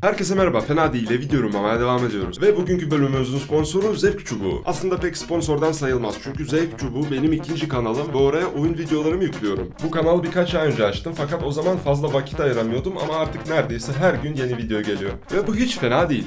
Herkese merhaba, fena değil video yorumlamaya devam ediyoruz. Ve bugünkü bölümümüzün sponsoru Zevk Çubuğu. Aslında pek sponsordan sayılmaz çünkü Zevk Çubuğu benim ikinci kanalım ve oraya oyun videolarımı yüklüyorum. Bu kanalı birkaç ay önce açtım fakat o zaman fazla vakit ayıramıyordum ama artık neredeyse her gün yeni video geliyor. Ve bu hiç fena değil.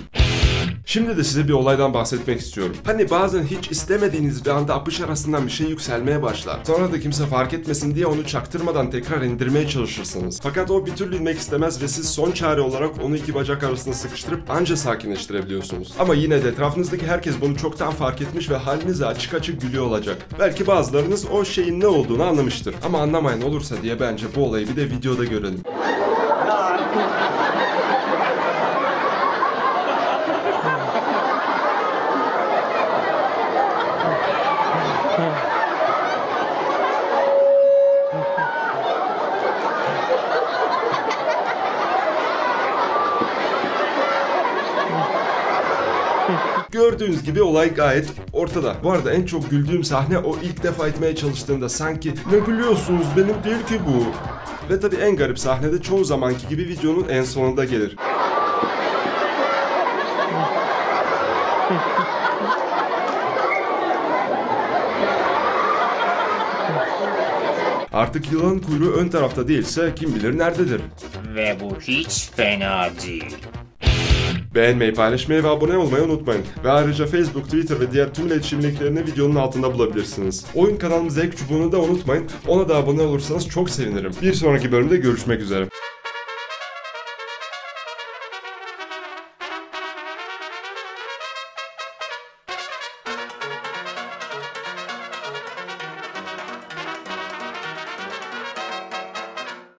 Şimdi de size bir olaydan bahsetmek istiyorum. Hani bazen hiç istemediğiniz bir anda apış arasından bir şey yükselmeye başlar. Sonra da kimse fark etmesin diye onu çaktırmadan tekrar indirmeye çalışırsınız. Fakat o bir türlü inmek istemez ve siz son çare olarak onu iki bacak arasında sıkıştırıp anca sakinleştirebiliyorsunuz. Ama yine de etrafınızdaki herkes bunu çoktan fark etmiş ve halinize açık açık gülüyor olacak. Belki bazılarınız o şeyin ne olduğunu anlamıştır. Ama anlamayan olursa diye bence bu olayı bir de videoda görelim. Gördüğünüz gibi olay gayet ortada. Bu arada en çok güldüğüm sahne o ilk defa etmeye çalıştığında sanki ne gülüyorsunuz benim değil ki bu. Ve tabi en garip sahne de çoğu zamanki gibi videonun en sonunda gelir. Artık yılan kuyruğu ön tarafta değilse kim bilir nerededir. Ve bu hiç fena değil. Beğenmeyi, paylaşmayı ve abone olmayı unutmayın. Ve ayrıca Facebook, Twitter ve diğer tüm iletişim linklerini videonun altında bulabilirsiniz. Oyun kanalımız Zevk Çubuğu'nu da unutmayın. Ona da abone olursanız çok sevinirim. Bir sonraki bölümde görüşmek üzere.